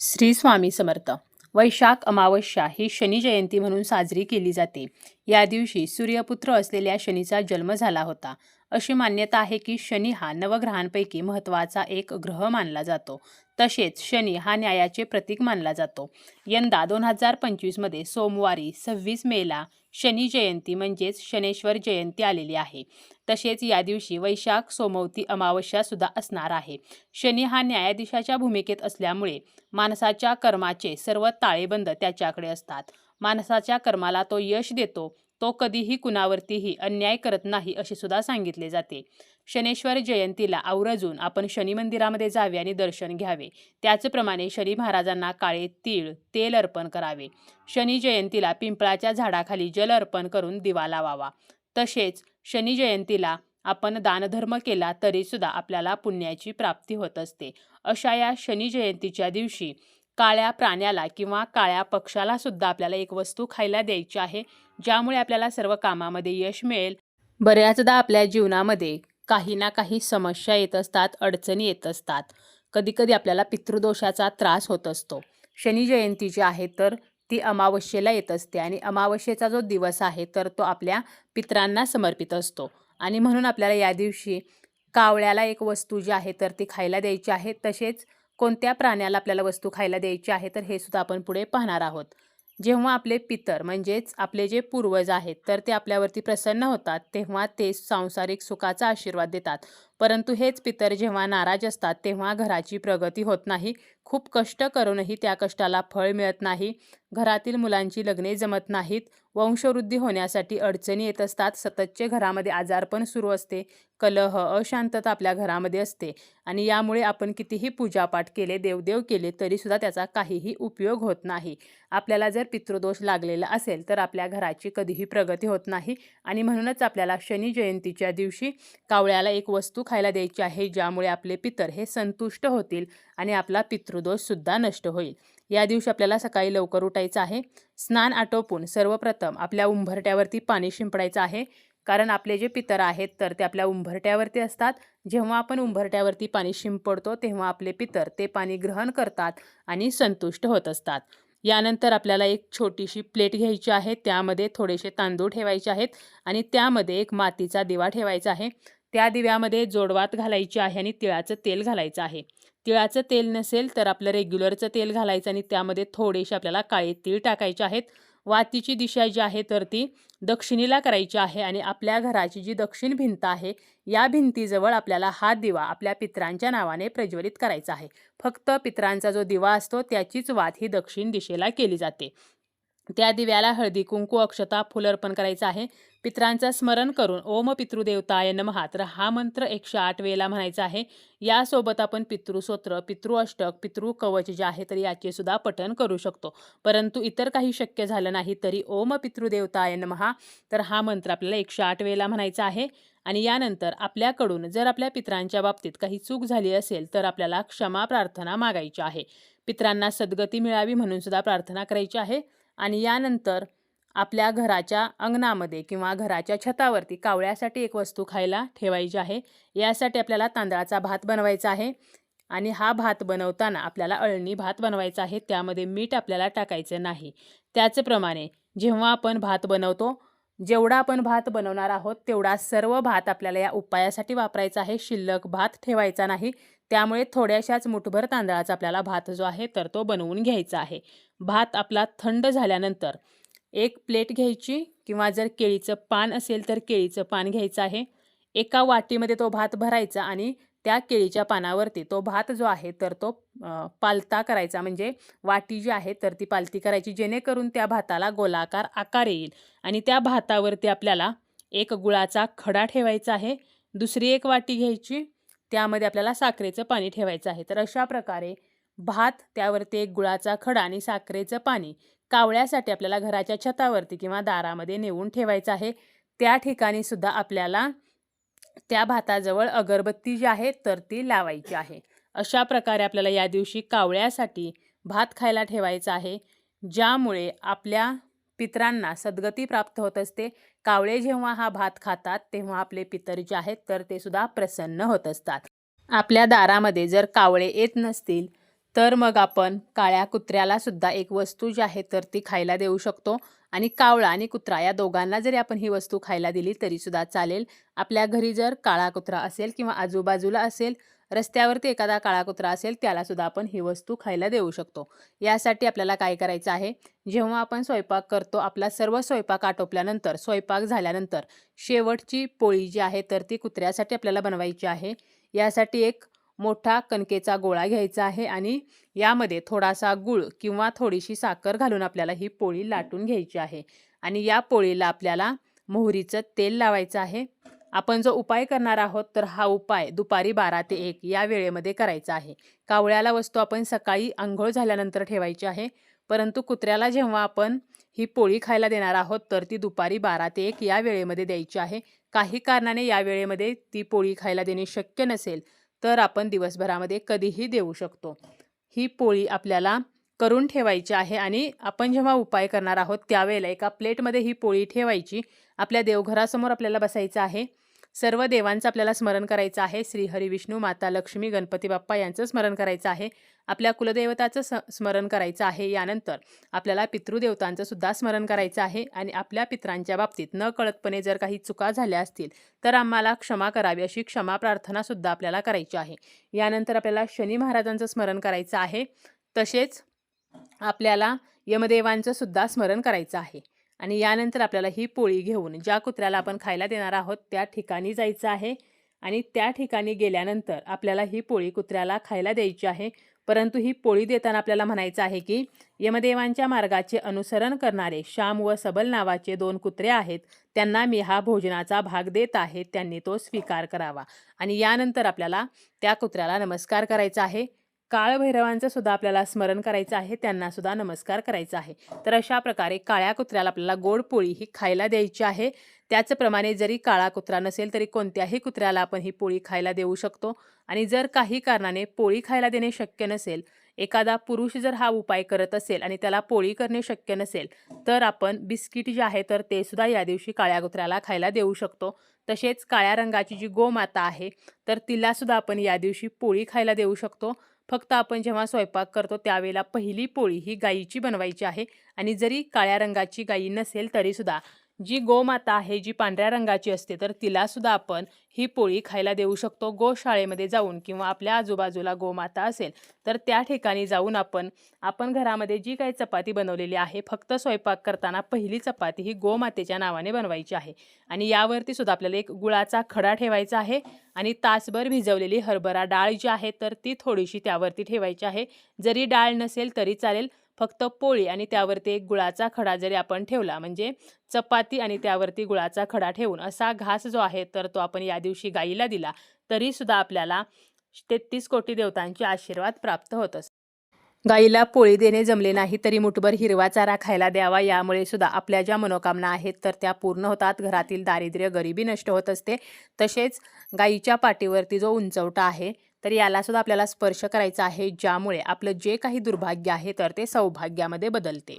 श्री स्वामी समर्थ. वैशाख अमावस्या ही शनी जयंती म्हणून साजरी केली जाते. या दिवशी सूर्यपुत्र असलेल्या शनीचा जन्म झाला होता. अशी मान्यता आहे की शनी हा नवग्रहांपैकी महत्त्वाचा एक ग्रह मानला जातो. तसेच शनी हा न्यायाचे प्रतीक मानला जातो. यंदा दोन हजार पंचवीसमध्ये सोमवारी सव्वीस मेला शनी जयंती म्हणजेच शनेश्वर जयंती आलेली आहे. तसेच या दिवशी वैशाख सोमवती अमावस्या सुद्धा असणार आहे. शनी हा न्यायाधीशाच्या भूमिकेत असल्यामुळे माणसाच्या कर्माचे सर्व ताळेबंद त्याच्याकडे असतात. माणसाच्या कर्माला तो यश देतो. तो कधीही कुणावरतीही अन्याय करत नाही असे सुद्धा सांगितले जाते. शनेश्वर जयंतीला आवर्जून आपण शनी मंदिरामध्ये जावे आणि दर्शन घ्यावे. त्याचप्रमाणे शनी महाराजांना काळे तीळ तेल अर्पण करावे. शनी जयंतीला पिंपळाच्या झाडाखाली जल अर्पण करून दिवा लावावा. तसेच शनी जयंतीला आपण दानधर्म केला तरीसुद्धा आपल्याला पुण्याची प्राप्ती होत असते. अशा या शनी जयंतीच्या दिवशी काळ्या प्राण्याला किंवा काळ्या पक्षाला सुद्धा आपल्याला एक वस्तू खायला द्यायची आहे ज्यामुळे आपल्याला सर्व कामामध्ये यश मिळेल. बऱ्याचदा आपल्या जीवनामध्ये काही ना काही समस्या येत असतात अडचणी येत असतात. कधीकधी आपल्याला पितृदोषाचा त्रास होत असतो. शनी जयंती जी आहे तर ती अमावस्येला येत असते आणि अमावस्येचा जो दिवस आहे तर तो आपल्या पितरांना समर्पित असतो. आणि म्हणून आपल्याला या दिवशी कावळ्याला एक वस्तू जी आहे तर ती खायला द्यायची आहे. तसेच कोणत्या प्राण्याला आपल्याला वस्तू खायला द्यायची आहे तर हे सुद्धा आपण पुढे पाहणार आहोत. जेव्हा आपले पितर म्हणजेच आपले जे पूर्वज आहेत तर ते आपल्यावरती प्रसन्न होतात तेव्हा ते सांसारिक सुखाचा आशीर्वाद देतात. परंतु हेच पितर जेव्हा नाराज असतात तेव्हा घराची प्रगती होत नाही. खूप कष्ट करूनही त्या कष्टाला फळ मिळत नाही. घरातील मुलांची लग्ने जमत नाहीत. वंशवृद्धी होण्यासाठी अडचणी येत असतात. सततचे घरामध्ये आजारपण सुरू असते. कलह अशांतता आपल्या घरामध्ये असते. आणि यामुळे आपण कितीही पूजापाठ केले देवदेव केले तरीसुद्धा त्याचा काहीही उपयोग होत नाही. आपल्याला जर पितृदोष लागलेला असेल तर आपल्या घराची कधीही प्रगती होत नाही. आणि म्हणूनच आपल्याला शनी जयंतीच्या दिवशी कावळ्याला एक वस्तू खायला द्यायची आहे ज्यामुळे आपले पितर हे संतुष्ट होतील आणि आपला पितृदोषसुद्धा नष्ट होईल. या दिवशी आपल्याला सकाळी लवकर उठायचं आहे. स्नान आटोपून सर्वप्रथम आपल्या उंबरट्यावरती पाणी शिंपडायचं आहे. कारण आपले जे पितर आहेत तर ते आपल्या उंबरट्यावरती असतात. जेव्हा आपण उंबरट्यावरती पाणी शिंपडतो तेव्हा आपले पितर ते पाणी ग्रहण करतात आणि संतुष्ट होत असतात. यानंतर आपल्याला एक छोटीशी प्लेट घ्यायची आहे. त्यामध्ये थोडेसे तांदूळ ठेवायचे आहेत आणि त्यामध्ये एक मातीचा दिवा ठेवायचा आहे. त्या दिव्यामध्ये जोडवात घालायची आहे आणि तिळाचं तेल घालायचं आहे. तिळाचं तेल नसेल तर आपलं रेग्युलरचं तेल घालायचं आणि त्यामध्ये थोडेसे आपल्याला काळे तीळ टाकायचे आहेत. वातीची दिशा जी आहे तर ती दक्षिणेला करायची आहे आणि आपल्या घराची जी दक्षिण भिंत आहे या भिंतीजवळ आपल्याला हा दिवा आपल्या पित्रांच्या नावाने प्रज्वलित करायचा आहे. फक्त पित्रांचा जो दिवा असतो त्याचीच वात ही दक्षिण दिशेला केली जाते. त्या दिव्याला हळदी कुंकू अक्षता फुल अर्पण करायचं आहे. पित्रांचं स्मरण करून ओम पितृदेवताय नमहा तर हा मंत्र एकशे आठ वेळेला म्हणायचा आहे. यासोबत आपण पितृस्तोत्र पितृअष्टक पितृ कवच जे आहे तर याचे सुद्धा पठन करू शकतो. परंतु इतर काही शक्य झालं नाही तरी ओम पितृदेवताय नमहा तर हा मंत्र आपल्याला एकशे आठ वेळेला म्हणायचा आहे. आणि यानंतर आपल्याकडून जर आपल्या पित्रांच्या बाबतीत काही चूक झाली असेल तर आपल्याला क्षमा प्रार्थना मागायची आहे. पित्रांना सद्गती मिळावी म्हणून सुद्धा प्रार्थना करायची आहे. आणि यानंतर आपल्या घराच्या अंगणामध्ये किंवा घराच्या छतावरती कावळ्यासाठी एक वस्तू खायला ठेवायची आहे. यासाठी आपल्याला तांदळाचा भात बनवायचा आहे. आणि हा भात बनवताना आपल्याला अळणी भात बनवायचा आहे. त्यामध्ये मीठ आपल्याला टाकायचं नाही. त्याचप्रमाणे जेव्हा आपण भात बनवतो जेवढा आपण भात बनवणार आहोत तेवढा सर्व भात आपल्याला या उपायासाठी वापरायचा आहे. शिल्लक भात ठेवायचा नाही. त्यामुळे थोड्याशाच मुठभर तांदळाचा आपल्याला भात जो आहे तर तो बनवून घ्यायचा आहे. भात आपला थंड झाल्यानंतर एक प्लेट घ्यायची किंवा जर केळीचं पान असेल तर केळीचं पान घ्यायचं आहे. एका वाटीमध्ये तो भात भरायचा आणि त्या केळीच्या पानावरती तो भात जो आहे तर तो पालता करायचा. म्हणजे वाटी जी आहे तर ती पालती करायची जेणेकरून त्या भाताला गोलाकार आकार येईल. आणि त्या भातावरती आपल्याला एक गुळाचा खडा ठेवायचा आहे. दुसरी एक वाटी घ्यायची. त्यामध्ये आपल्याला साखरेचं पाणी ठेवायचं आहे. तर अशा प्रकारे भात त्यावरती एक गुळाचा खडा आणि साखरेचं पाणी कावळ्यासाठी आपल्याला घराच्या छतावरती किंवा दारामध्ये नेऊन ठेवायचं आहे. त्या ठिकाणी सुद्धा आपल्याला त्या भाताजवळ अगरबत्ती जी आहे तर ती लावायची आहे. अशा प्रकारे आपल्याला या दिवशी कावळ्यासाठी भात खायला ठेवायचा आहे ज्यामुळे आपल्या पितरांना सद्गती प्राप्त होत असते. कावळे जेव्हा हा भात खातात तेव्हा आपले पितर जे आहेत तर ते सुद्धा प्रसन्न होत असतात. आपल्या दारामध्ये जर कावळे येत नसतील तर मग आपण काळ्या कुत्र्याला सुद्धा एक वस्तू जी आहे तर ती खायला देऊ शकतो. आणि कावळा आणि कुत्रा या दोघांना जरी आपण ही वस्तू खायला दिली तरी सुद्धा चालेल. आपल्या घरी जर काळा कुत्रा असेल किंवा आजूबाजूला असेल रस्त्यावरती एखादा काळा कुत्रा असेल त्याला सुद्धा आपण ही वस्तू खायला देऊ शकतो. यासाठी आपल्याला काय करायचं आहे? जेव्हा आपण स्वयंपाक करतो आपला सर्व स्वयंपाक आटोपल्यानंतर स्वयंपाक झाल्यानंतर शेवटची पोळी जी आहे तर ती कुत्र्यासाठी आपल्याला बनवायची आहे. यासाठी एक मोठा कणकेचा गोळा घ्यायचा आहे आणि यामध्ये थोडासा गूळ किंवा थोडीशी साखर घालून आपल्याला ही पोळी लाटून घ्यायची आहे. आणि या पोळीला आपल्याला मोहरीचं तेल लावायचं आहे. आपण जो उपाय करणार आहोत तर हा उपाय दुपारी बारा ते एक या वेळेमध्ये करायचा आहे. कावळ्याला वस्तू आपण सकाळी आंघोळ झाल्यानंतर ठेवायची आहे. परंतु कुत्र्याला जेव्हा आपण ही पोळी खायला देणार आहोत तर ती दुपारी बारा ते एक या वेळेमध्ये द्यायची आहे. काही कारणाने या वेळेमध्ये ती पोळी खायला देणे शक्य नसेल तर आपण दिवसभरामध्ये कधीही देऊ शकतो. ही पोळी आपल्याला करून ठेवायची आहे आणि आपण जेव्हा उपाय करणार आहोत त्यावेळेला एका प्लेटमध्ये ही पोळी ठेवायची. आपल्या देवघरासमोर आपल्याला बसायचं आहे. सर्व देवांचं आपल्याला स्मरण करायचं आहे. श्री हरी विष्णू माता लक्ष्मी गणपती बाप्पा यांचं स्मरण करायचं आहे. आपल्या कुलदेवताचं स स्मरण करायचं आहे. यानंतर आपल्याला पितृदेवतांचं सुद्धा स्मरण करायचं आहे. आणि आपल्या पित्रांच्या बाबतीत न कळतपणे जर काही चुका झाल्या असतील तर आम्हाला क्षमा करावी अशी क्षमा प्रार्थनासुद्धा आपल्याला करायची आहे. यानंतर आपल्याला शनी महाराजांचं स्मरण करायचं आहे. तसेच आपल्याला यमदेवांचं सुद्धा स्मरण करायचं आहे. आणि यानंतर आपल्याला ही पोळी घेऊन ज्या कुत्र्याला आपण खायला देणार आहोत त्या ठिकाणी जायचं आहे. आणि त्या ठिकाणी गेल्यानंतर आपल्याला ही पोळी कुत्र्याला खायला द्यायची आहे. परंतु ही पोळी देताना आपल्याला म्हणायचं आहे की यमदेवांच्या मार्गाचे अनुसरण करणारे श्याम व सबल नावाचे दोन कुत्रे आहेत. त्यांना मी हा भोजनाचा भाग देत आहे. त्यांनी तो स्वीकार करावा. आणि यानंतर आपल्याला त्या कुत्र्याला नमस्कार करायचा आहे. काळभैरवांचं सुद्धा आपल्याला स्मरण करायचं आहे त्यांना सुद्धा नमस्कार करायचा आहे. तर अशा प्रकारे काळ्या कुत्र्याला आपल्याला गोड पोळी ही खायला द्यायची आहे. त्याचप्रमाणे जरी काळा कुत्रा नसेल तरी कोणत्याही कुत्र्याला आपण ही पोळी खायला देऊ शकतो. आणि जर काही कारणाने पोळी खायला देणे शक्य नसेल एखादा पुरुष जर हा उपाय करत असेल आणि त्याला पोळी करणे शक्य नसेल तर आपण बिस्किट जे आहे तर ते सुद्धा या दिवशी काळ्या कुत्र्याला खायला देऊ शकतो. तसेच काळ्या रंगाची जी गोमाता आहे तर तिला सुद्धा आपण या दिवशी पोळी खायला देऊ शकतो. फक्त आपण जेव्हा स्वयंपाक करतो त्यावेळेला पहिली पोळी ही गाईची बनवायची आहे. आणि जरी काळ्या रंगाची गायी नसेल तरीसुद्धा जी गोमाता आहे जी पांढऱ्या रंगाची असते तर तिलासुद्धा आपण ही पोळी खायला देऊ शकतो गोशाळेमध्ये जाऊन किंवा आपल्या आजूबाजूला गोमाता असेल तर त्या ठिकाणी जाऊन आपण आपण घरामध्ये जी काही चपाती बनवलेली आहे फक्त स्वयंपाक करताना पहिली चपाती ही गोमातेच्या नावाने बनवायची आहे. आणि यावरती सुद्धा आपल्याला एक गुळाचा खडा ठेवायचा आहे आणि तासभर भिजवलेली हरभरा डाळ जी आहे तर ती थोडीशी त्यावरती ठेवायची आहे. जरी डाळ नसेल तरी चालेल फक्त पोळी आणि त्यावरती एक गुळाचा खडा जरी आपण ठेवला म्हणजे चपाती आणि त्यावरती गुळाचा खडा ठेवून असा घास जो आहे तर तो आपण यादी दिवशी गाईला दिला तरी सुद्धा आपल्याला तेहतीस कोटी देवतांचे आशीर्वाद प्राप्त होत असत. गाईला पोळी देणे जमले नाही तरी मुठभर हिरवा चारा खायला द्यावा यामुळे सुद्धा आपल्या ज्या मनोकामना आहेत तर त्या पूर्ण होतात घरातील दारिद्र्य गरिबी नष्ट होत असते. तसेच गाईच्या पाठीवरती जो उंचवटा आहे तर याला सुद्धा आपल्याला स्पर्श करायचा आहे ज्यामुळे आपलं जे काही दुर्भाग्य आहे तर ते सौभाग्यामध्ये बदलते.